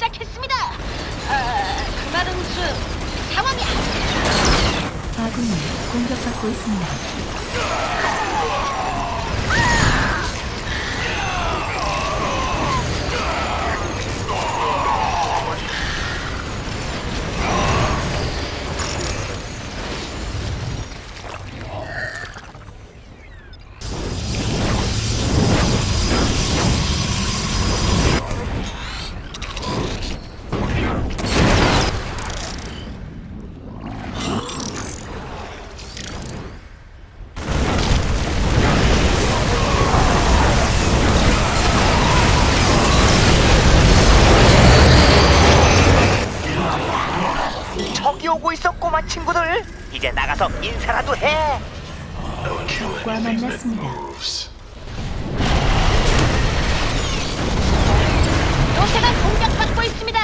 시작했습니다. 아, 그 말은 즉 상황이 안 아군이 공격받고 있습니다. 나가서 인사라도 해 적과 만났습니다. 요새가 공격받고 있습니다.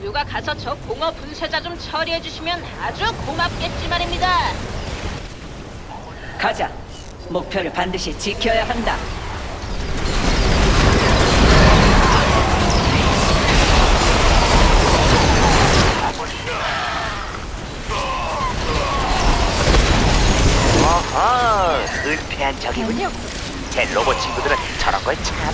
누가 가서 저 공허 분쇄자 좀 처리해 주시면 아주 고맙겠지 말입니다. 가자. 목표를 반드시 지켜야 한다. 은폐한 적이군요. 제 로봇 친구들은 저런 걸참아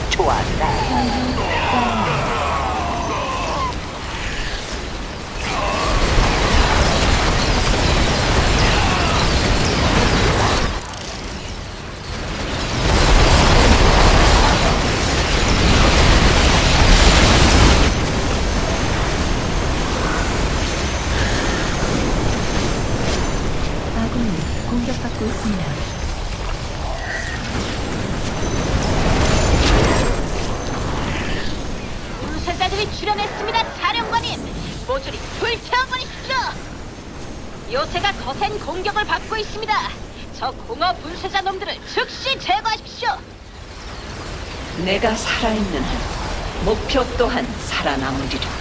출연했습니다, 사령관님. 모조리 불태워버리십시오. 요새가 거센 공격을 받고 있습니다. 저 공허 분쇄자 놈들을 즉시 제거하십시오. 내가 살아있는 한 목표 또한 살아남으리라.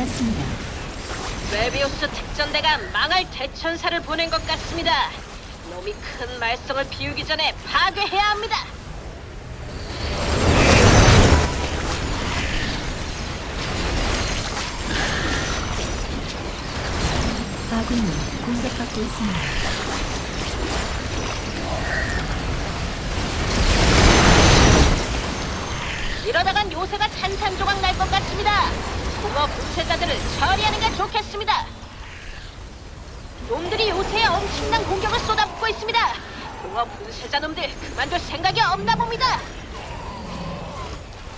만났습니다. 메비우스 특전대가 망할 대천사를 보낸 것 같습니다. 놈이 큰 말썽을 피우기 전에 파괴해야 합니다. 아군이 공격받고 있습니다. 이러다간 요새가 산산조각 날 것 같습니다. 공허 분쇄자들을 처리하는 게 좋겠습니다. 놈들이 요새에 엄청난 공격을 쏟아붓고 있습니다. 공허 분쇄자 놈들 그만둘 생각이 없나 봅니다.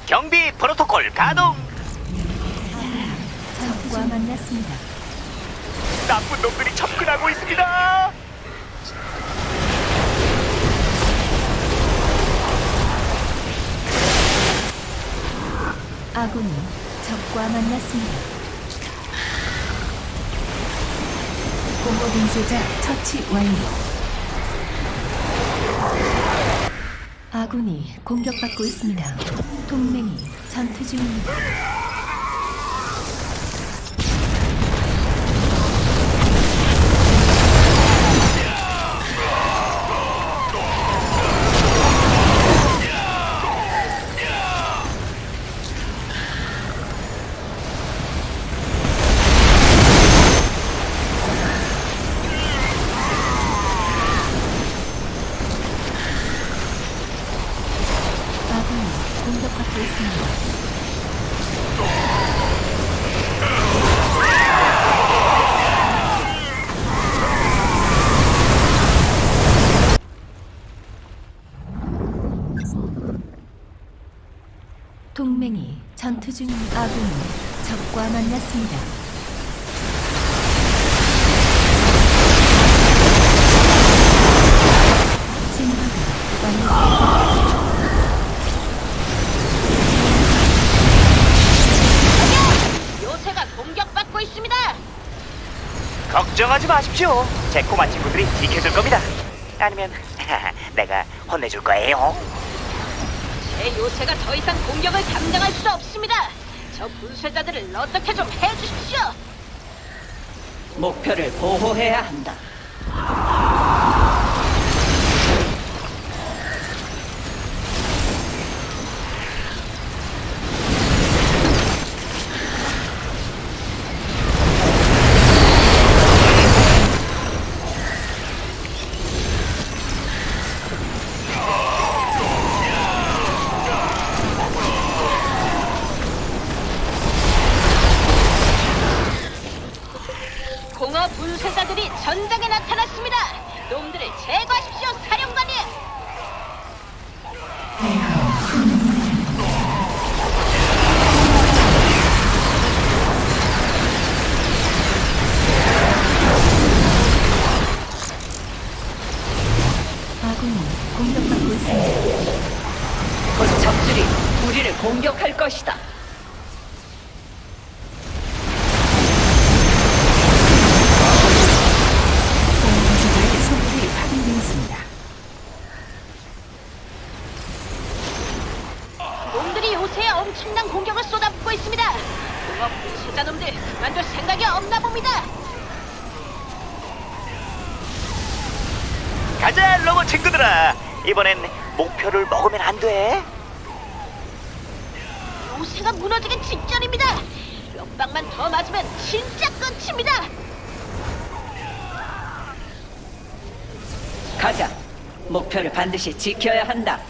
경비 프로토콜 가동 적과 만났습니다. 나쁜 놈들이 접근하고 있습니다 아군이 적과 만났습니다. 공허 분쇄자 처치 완료. 아군이 공격받고 있습니다. 동맹이 전투 중입니다. 전투 중입니다. 아군이 적과 만났습니다. 진화가 완료. 요새가 공격받고 있습니다. 걱정하지 마십시오 제 꼬마 친구들이 지켜줄 겁니다 아니면 내가 혼내줄 거예요 제 요새가 더 이상 공격을 감당할 수 없습니다. 저 분쇄자들을 어떻게 좀 해주십시오. 목표를 보호해야 한다. 분쇄자들이 전장에 나타났습니다. 놈들을 제거하십시오, 사령관님. 아군이 공격받고 있습니다. 곧 적들이 우리를 공격할 것이다. 공격의 소굴이 파괴되었습니다. 놈들이 요새 엄청난 공격을 쏟아붓고 있습니다. 공허 분쇄자 놈들 그만둘 봅니다. 가자 로봇 친구들아. 이번엔 목표를 먹으면 안 돼. 요새가 무너지기 직전입니다. 몇 방만 더 맞으면 진짜 끝입니다. 가자. 목표를 반드시 지켜야 한다.